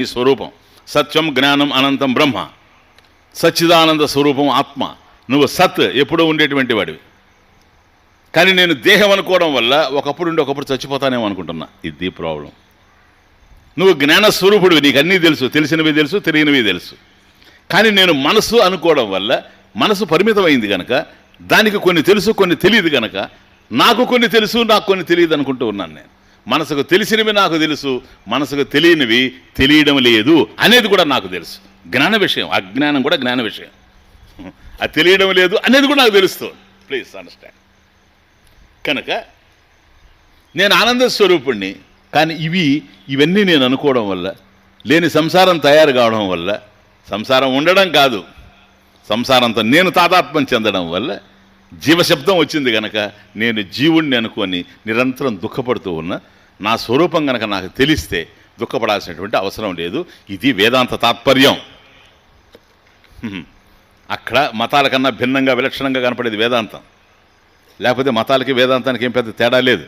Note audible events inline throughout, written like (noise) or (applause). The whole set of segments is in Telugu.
ఈ స్వరూపం. సత్యం జ్ఞానం అనంతం బ్రహ్మ. సచ్చిదానంద స్వరూపం ఆత్మ. నువ్వు సత్ ఎప్పుడూ ఉండేటువంటి వాడివి. కానీ నేను దేహం అనుకోవడం వల్ల ఒకప్పుడు ఉండి ఒకప్పుడు చచ్చిపోతానేమో అనుకుంటున్నా. ఇది ప్రాబ్లం నువ్వు జ్ఞానస్వరూపుడివి నీకు అన్నీ తెలుసు. తెలిసినవి తెలుసు తెలియనివి తెలుసు. కానీ నేను మనసు అనుకోవడం వల్ల మనసు పరిమితమైంది కనుక దానికి కొన్ని తెలుసు కొన్ని తెలియదు కనుక నాకు కొన్ని తెలుసు నాకు కొన్ని తెలియదు అనుకుంటూ ఉన్నాను నేను. మనసుకు తెలిసినవి నాకు తెలుసు మనసుకు తెలియనివి తెలియడం లేదు అనేది కూడా నాకు తెలుసు. జ్ఞాన విషయం అజ్ఞానం కూడా జ్ఞాన విషయం. అది తెలియడం లేదు అనేది కూడా నాకు తెలుస్తుంది ప్లీజ్ అండర్స్టాండ్ కనుక నేను ఆనంద స్వరూపుణ్ణి కానీ ఇవి ఇవన్నీ నేను అనుకోవడం వల్ల లేని సంసారం తయారు కావడం వల్ల సంసారం ఉండడం కాదు సంసారంతో నేను తాదాత్మ్యం చెందడం వల్ల జీవశబ్దం వచ్చింది గనక నేను జీవుణ్ణి అనుకొని నిరంతరం దుఃఖపడుతూ ఉన్నా నా స్వరూపం గనక నాకు తెలిస్తే దుఃఖపడాల్సినటువంటి అవసరం లేదు. ఇది వేదాంత తాత్పర్యం. అక్కడ మతాల కన్నా భిన్నంగా విలక్షణంగా కనపడేది వేదాంతం. లేకపోతే మతాలకి వేదాంతానికి ఏం పెద్ద తేడా లేదు.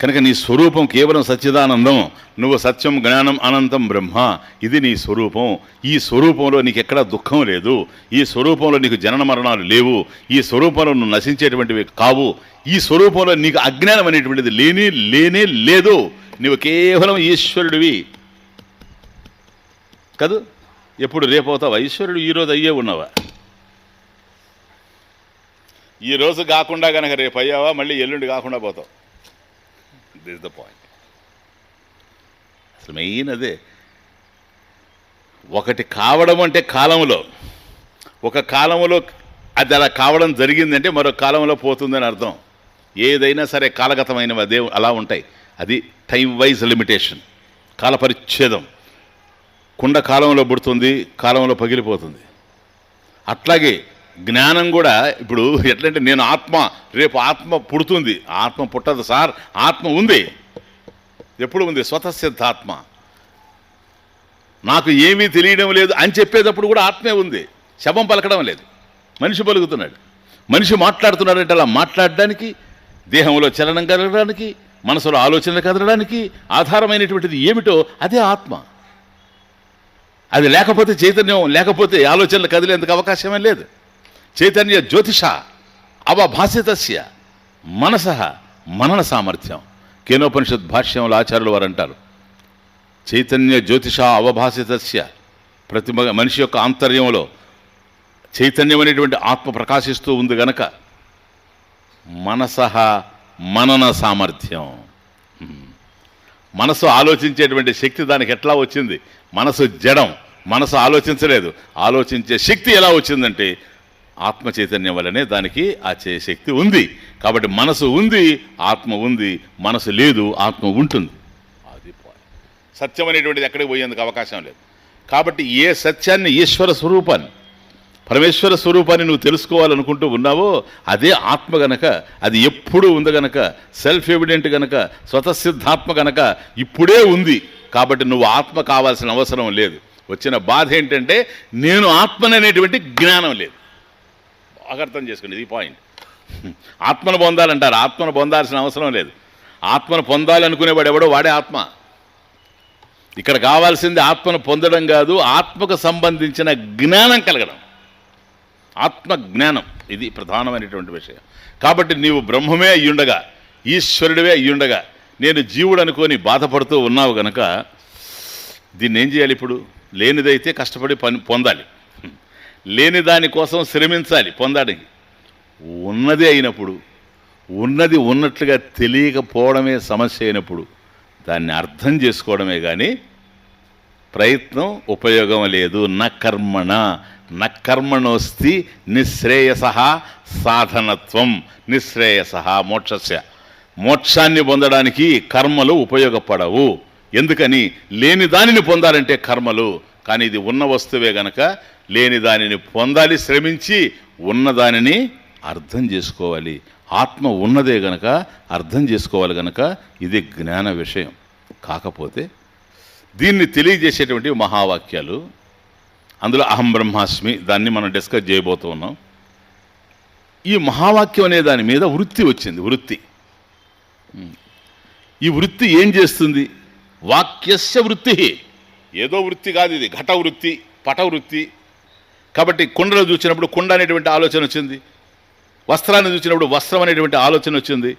కనుక నీ స్వరూపం కేవలం సచ్చిదానందం నువ్వు సత్యం జ్ఞానం అనంతం బ్రహ్మ. ఇది నీ స్వరూపం. ఈ స్వరూపంలో నీకు ఎక్కడా దుఃఖం లేదు. ఈ స్వరూపంలో నీకు జనన మరణాలు లేవు. ఈ స్వరూపంలో నువ్వు నశించేటువంటివి కావు. ఈ స్వరూపంలో నీకు అజ్ఞానం అనేటువంటిది లేనే లేనే లేదు. నువ్వు కేవలం ఈశ్వరుడివి. కదూ? ఎప్పుడు రేపవుతావా ఈశ్వరుడు ఈరోజు అయ్యే ఉన్నావా? ఈ రోజు కాకుండా కనుక రేపు అయ్యావా? మళ్ళీ ఎల్లుండి కాకుండా పోతావు. దిస్ ద పాయింట్ అసలు మెయిన్ అదే. ఒకటి కావడం అంటే కాలంలో. ఒక కాలంలో అది అలా కావడం జరిగిందంటే మరో కాలంలో పోతుందని అర్థం. ఏదైనా సరే కాలగతమైనవి అదే అలా ఉంటాయి. అది టైం వైజ్ లిమిటేషన్ కాలపరిచ్ఛేదం కుండ కాలంలో పుడుతుంది కాలంలో పగిలిపోతుంది. అట్లాగే జ్ఞానం కూడా ఇప్పుడు ఎట్లంటే నేను ఆత్మ రేపు ఆత్మ పుడుతుంది. ఆత్మ పుట్టదు సార్ ఆత్మ ఉంది. ఎప్పుడు ఉంది? స్వతసిద్ధాత్మ. నాకు ఏమీ తెలియడం లేదు అని చెప్పేటప్పుడు కూడా ఆత్మే ఉంది. శవం పలకడం లేదు. మనిషి పలుకుతున్నాడు. మనిషి మాట్లాడుతున్నాడంటే అలా మాట్లాడడానికి దేహంలో చలనం కలగడానికి మనసులో ఆలోచనలు కదలడానికి ఆధారమైనటువంటిది ఏమిటో అదే ఆత్మ. అది లేకపోతే చైతన్యం లేకపోతే ఆలోచనలు కదిలేందుకు అవకాశమే లేదు. చైతన్య జ్యోతిష అవభాసితస్య మనస మనన సామర్థ్యం. కేనోపనిషత్ భాష్యంలో ఆచార్యులు వారు అంటారు చైతన్య జ్యోతిష అవభాసితస్య ప్రతి మనిషి యొక్క ఆంతర్యంలో చైతన్యం అనేటువంటి ఆత్మ ప్రకాశిస్తూ ఉంది గనక మనస మనన సామర్థ్యం. మనసు ఆలోచించేటువంటి శక్తి దానికి ఎట్లా వచ్చింది? మనసు జడం. మనసు ఆలోచించలేదు. ఆలోచించే శక్తి ఎలా వచ్చిందంటే ఆత్మ చైతన్యం వల్లనే దానికి ఆ చే శక్తి ఉంది. కాబట్టి మనసు ఉంది ఆత్మ ఉంది మనసు లేదు ఆత్మ ఉంటుంది. అది సత్యం అనేటువంటిది ఎక్కడికి పోయేందుకు అవకాశం లేదు. కాబట్టి ఏ సత్యాన్ని ఈశ్వర స్వరూపాన్ని పరమేశ్వర స్వరూపాన్ని నువ్వు తెలుసుకోవాలనుకుంటూ ఉన్నావో అదే ఆత్మ గనక అది ఎప్పుడూ ఉంది గనక సెల్ఫ్ ఎవిడెంట్ గనక స్వతసిద్ధాత్మ గనక ఇప్పుడే ఉంది. కాబట్టి నువ్వు ఆత్మ కావాల్సిన అవసరం లేదు. వచ్చిన బాధ ఏంటంటే నేను ఆత్మననేటువంటి జ్ఞానం లేదు. బాగా చేసుకోండి ఇది పాయింట్ ఆత్మను పొందాలంటారు. ఆత్మను పొందాల్సిన అవసరం లేదు. ఆత్మను పొందాలనుకునేవాడు ఎవడో వాడే ఆత్మ. ఇక్కడ కావాల్సింది ఆత్మను పొందడం కాదు ఆత్మకు సంబంధించిన జ్ఞానం కలగడం. ఆత్మ జ్ఞానం ఇది ప్రధానమైనటువంటి విషయం. కాబట్టి నీవు బ్రహ్మమే అయ్యుండగా ఈశ్వరుడివే అయ్యుండగా నేను జీవుడు అనుకొని బాధపడుతూ ఉన్నావు గనక దీన్ని ఏం చేయాలి ఇప్పుడు? లేనిదైతే కష్టపడి పని పొందాలి. లేని దానికోసం శ్రమించాలి పొందడానికి ఉన్నది అయినప్పుడు ఉన్నది ఉన్నట్లుగా తెలియకపోవడమే సమస్య అయినప్పుడు దాన్ని అర్థం చేసుకోవడమే కానీ ప్రయత్నం ఉపయోగం లేదు. న కర్మణ న కర్మణోస్తి నిశ్రేయస సాధనత్వం. నిశ్రేయస మోక్షస్య. మోక్షాన్ని పొందడానికి కర్మలు ఉపయోగపడవు. ఎందుకని? లేని దానిని పొందాలంటే కర్మలు. కానీ ఇది ఉన్న వస్తువే గనక లేని దానిని పొందాలి శ్రమించి ఉన్న దానిని అర్థం చేసుకోవాలి. ఆత్మ ఉన్నదే గనక అర్థం చేసుకోవాలి గనక ఇది జ్ఞాన విషయం. కాకపోతే దీన్ని తెలియజేసేటువంటి మహావాక్యాలు అందులో అహం బ్రహ్మాస్మి దాన్ని మనం డిస్కస్ చేయబోతూ ఉన్నాం. ఈ మహావాక్యం అనే దాని మీద వృత్తి వచ్చింది వృత్తి. ఈ వృత్తి ఏం చేస్తుంది? వాక్యస్య వృత్తి. ఏదో వృత్తి కాదు ఇది ఘట వృత్తి పట వృత్తి కాబట్టి కుండలు చూసినప్పుడు కుండ అనేటువంటి ఆలోచన వచ్చింది. వస్త్రాన్ని చూసినప్పుడు వస్త్రం అనేటువంటి ఆలోచన వచ్చింది.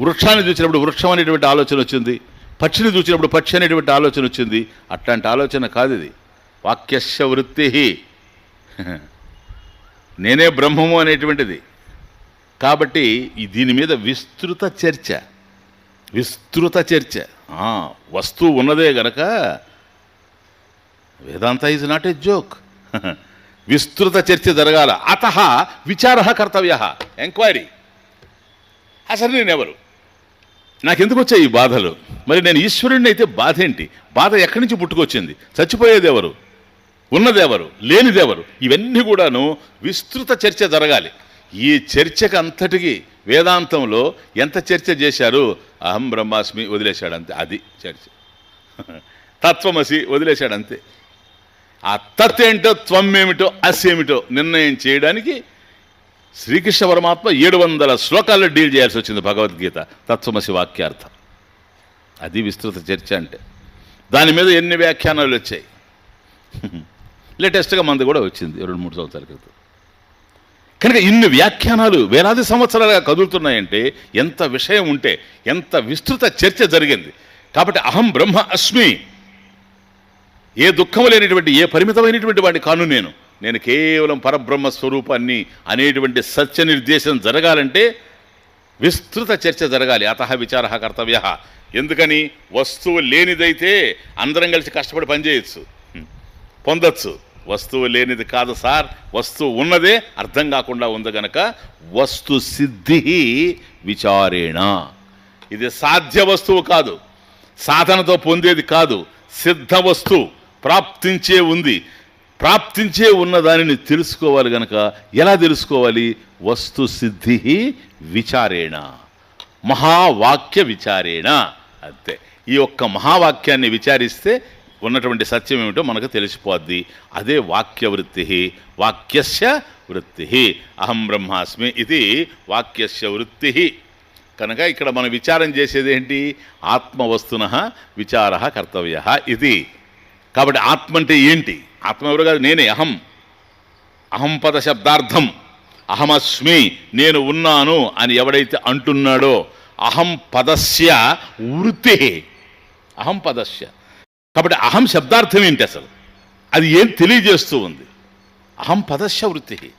వృక్షాన్ని చూసినప్పుడు వృక్షం అనేటువంటి ఆలోచన వచ్చింది. పక్షిని చూసినప్పుడు పక్షి అనేటువంటి ఆలోచన వచ్చింది. అట్లాంటి ఆలోచన కాదు ఇది. వాక్యశ వృత్తి. నేనే బ్రహ్మము అనేటువంటిది. కాబట్టి దీని మీద విస్తృత చర్చ. విస్తృత చర్చ. వస్తువు ఉన్నదే గనక Vedanta is not a joke (laughs) విస్తృత చర్చ జరగాల. అత విచార కర్తవ్య. ఎంక్వైరీ అసలు నేనెవరు నాకెందుకు వచ్చాయి ఈ బాధలు? మరి నేను ఈశ్వరుడిని అయితే బాధ ఏంటి బాధ ఎక్కడి నుంచి పుట్టుకొచ్చింది? చచ్చిపోయేదెవరు? ఉన్నదెవరు? లేనిదెవరు? ఇవన్నీ కూడాను విస్తృత చర్చ జరగాలి. ఈ చర్చకు అంతటికి వేదాంతంలో ఎంత చర్చ చేశారు? అహం బ్రహ్మాస్మి వదిలేశాడు అంతే అది చర్చ. (laughs) తత్వమసి వదిలేశాడు అంతే ఆ తత్ ఏంటో త్వం ఏమిటో అస్ ఏమిటో నిర్ణయం చేయడానికి శ్రీకృష్ణ పరమాత్మ ఏడు వందల శ్లోకాల్లో డీల్ చేయాల్సి వచ్చింది భగవద్గీత తత్వమసి వాక్యార్థం. అది విస్తృత చర్చ అంటే. దాని మీద ఎన్ని వ్యాఖ్యానాలు వచ్చాయి? (laughs) లేటెస్ట్గా మంది కూడా వచ్చింది రెండు మూడు సంవత్సరాల క్రితం. కనుక ఇన్ని వ్యాఖ్యానాలు వేలాది సంవత్సరాలుగా కదులుతున్నాయంటే ఎంత విషయం ఉంటే ఎంత విస్తృత చర్చ జరిగింది. కాబట్టి అహం బ్రహ్మ అస్మి ఏ దుఃఖము లేనిటువంటి ఏ పరిమితమైనటువంటి వాడిని కాను నేను. నేను కేవలం పరబ్రహ్మ స్వరూపాన్ని అనేటువంటి సత్య నిర్దేశం జరగాలంటే విస్తృత చర్చ జరగాలి. అత విచార కర్తవ్య. ఎందుకని? వస్తువు లేనిదైతే అందరం కలిసి కష్టపడి పనిచేయచ్చు పొందొచ్చు. వస్తువు లేనిది కాదు సార్. వస్తువు ఉన్నదే అర్థం కాకుండా ఉంది గనక వస్తు సిద్ధి విచారేణ. ఇది సాధ్య వస్తువు కాదు. సాధనతో పొందేది కాదు. సిద్ధ వస్తువు. ప్రాప్తించే ఉంది. ప్రాప్తించే ఉన్న దానిని తెలుసుకోవాలి గనక ఎలా తెలుసుకోవాలి? వస్తు సిద్ధి విచారేణ. మహావాక్య విచారేణ. అంతే. ఈ ఒక్క మహావాక్యాన్ని విచారిస్తే ఉన్నటువంటి సత్యం ఏమిటో మనకు తెలిసిపోద్ది. అదే వాక్య వృత్తి వాక్యస్య వృత్తి. అహం బ్రహ్మాస్మి ఇది వాక్యస్య వృత్తి. కనుక ఇక్కడ మనం విచారం చేసేది ఏంటి ఆత్మవస్తున విచార కర్తవ్య ఇది. కాబట్టి ఆత్మ అంటే ఏంటి? ఆత్మ ఎవరు కాదు? నేనే అహం. అహం పద శబ్దార్థం. అహమస్మి నేను ఉన్నాను అని ఎవడైతే అంటున్నాడో అహం పదస్య వృత్తి అహం పదస్య. కాబట్టి అహం శబ్దార్థం ఏంటి అసలు? అది ఏం తెలియజేస్తూ ఉంది? అహం పదస్య వృత్తి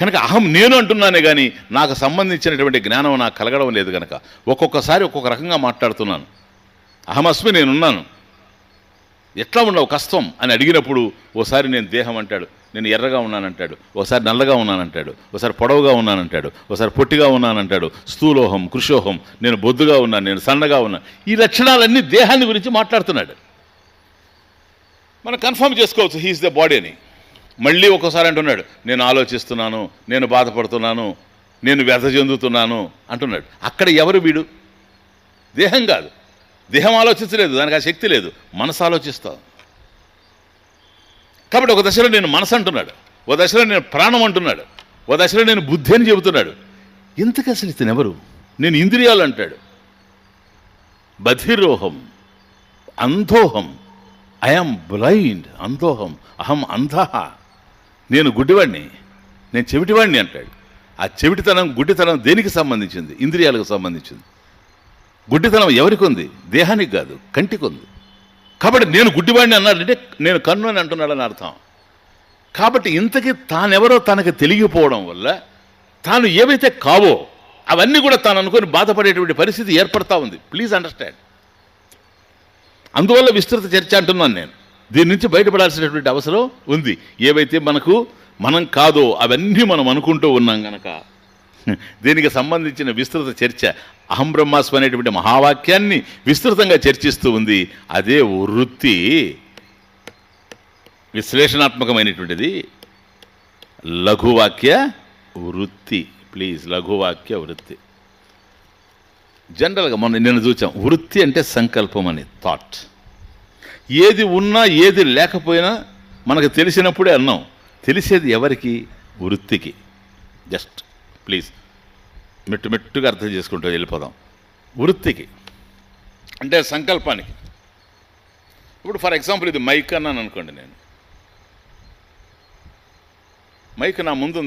కనుక అహం నేను అంటున్నానే కానీ నాకు సంబంధించినటువంటి జ్ఞానం నాకు కలగడం లేదు కనుక ఒక్కొక్కసారి ఒక్కొక్క రకంగా మాట్లాడుతున్నాను. అహమస్మి నేనున్నాను. ఎట్లా ఉన్నావు? కష్టం అని అడిగినప్పుడు ఓసారి నేను దేహం అంటాడు. నేను ఎర్రగా ఉన్నానంటాడు. ఓసారి నల్లగా ఉన్నానంటాడు. ఓసారి పొడవుగా ఉన్నానంటాడు. ఓసారి పొట్టిగా ఉన్నానంటాడు. స్థూలోహం కృషోహం నేను బొద్దుగా ఉన్నాను నేను సన్నగా ఉన్నాను ఈ లక్షణాలన్నీ దేహాన్ని గురించి మాట్లాడుతున్నాడు. మనం కన్ఫర్మ్ చేసుకోవచ్చు హీఈస్ ద బాడీ అని మళ్ళీ ఒక్కోసారి అంటున్నాడు నేను ఆలోచిస్తున్నాను నేను బాధపడుతున్నాను నేను వ్యధ చెందుతున్నాను అంటున్నాడు. అక్కడ ఎవరు వీడు? దేహం కాదు. దేహం ఆలోచించలేదు దానికి ఆ శక్తి లేదు. మనసు ఆలోచిస్తాం. కాబట్టి ఒక దశలో నేను మనసు అంటున్నాడు. ఒక దశలో నేను ప్రాణం అంటున్నాడు. ఒక దశలో నేను బుద్ధి అని చెబుతున్నాడు. ఇంతకు అసలు ఇతను ఎవరు? నేను ఇంద్రియాలు అంటాడు. బధిరోహం అంధోహం ఐఎమ్ బ్లైండ్ అంధోహం అహం అంధ. నేను గుడ్డివాడిని నేను చెవిటివాడిని అంటాడు. ఆ చెవిటితనం గుడ్డితనం దేనికి సంబంధించింది? ఇంద్రియాలకు సంబంధించింది. గుడ్డితనం ఎవరికి ఉంది దేహానికి కాదు కంటికి ఉంది కాబట్టి నేను గుడ్డివాడిని అన్నాడంటే నేను కన్ను అని అంటున్నాడని అర్థం. కాబట్టి ఇంతకీ తానెవరో తనకు తెలియకపోవడం వల్ల తాను ఏవైతే కావో అవన్నీ కూడా తాను అనుకొని బాధపడేటువంటి పరిస్థితి ఏర్పడతా ఉంది. ప్లీజ్ అండర్స్టాండ్ అందువల్ల విస్తృత చర్చ అంటున్నాను నేను. దీని నుంచి బయటపడాల్సినటువంటి అవసరం ఉంది. ఏవైతే మనకు మనం కాదో అవన్నీ మనం అనుకుంటూ ఉన్నాం గనక దీనికి సంబంధించిన విస్తృత చర్చ అహం బ్రహ్మాస్మి అనేటువంటి మహావాక్యాన్ని విస్తృతంగా చర్చిస్తూ ఉంది. అదే వృత్తి. విశ్లేషణాత్మకమైనటువంటిది. లఘువాక్య వృత్తి. ప్లీజ్ లఘువాక్య వృత్తి. జనరల్గా మొన్న నిన్న చూచాం వృత్తి అంటే సంకల్పం అని థాట్ ఏది ఉన్నా ఏది లేకపోయినా మనకు తెలిసినప్పుడే అన్నాం. తెలిసేది ఎవరికి? వృత్తికి. Just please. మెట్టు మెట్టుగా అర్థం చేసుకుంటూ వెళ్ళిపోదాం. వృత్తికి అంటే సంకల్పానికి. ఇప్పుడు ఫర్ ఎగ్జాంపుల్ ఇది మైక్ అన్నాను అనుకోండి నేను. మైక్ నా ముందు